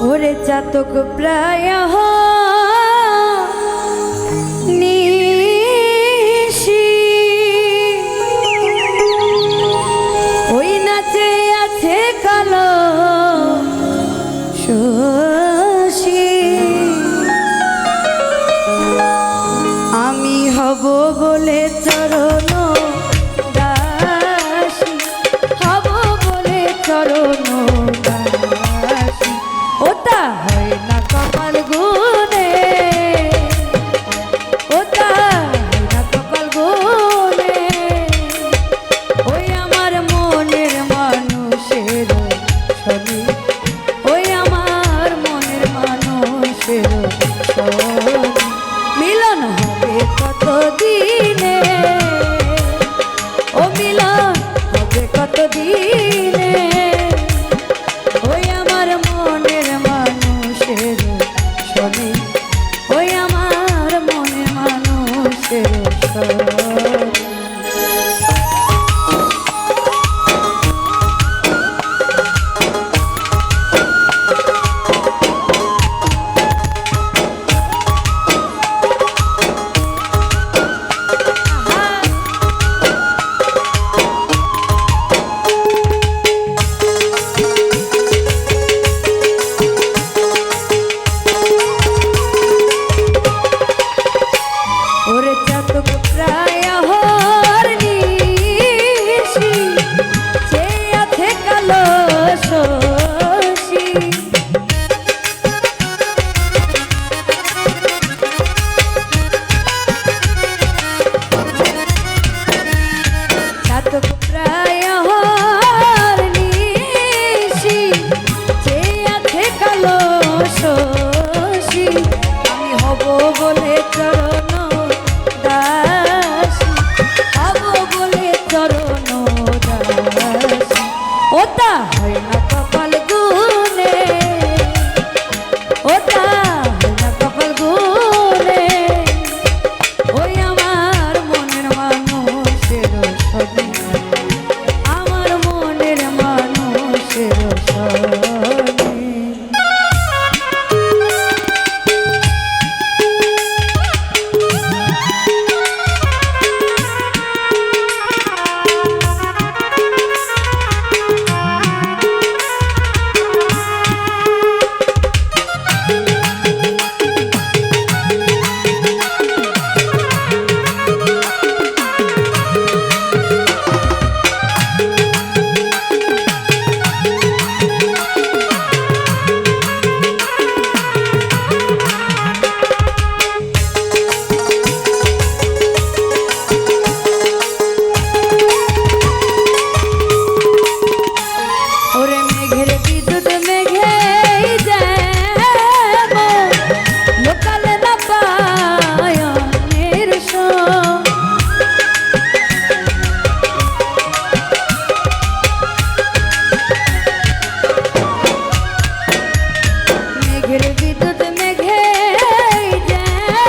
ওরে চাতক প্রায় নিশি। আছে আমি হব বলে চরণ মিলন হবে কত দিনে ও মিলন হবে কত দিনে ওই আমার মনের মানুষের ছবি ওই আমার মনের মানুষের ছবি কালো শশী আমি হব বলে চরণ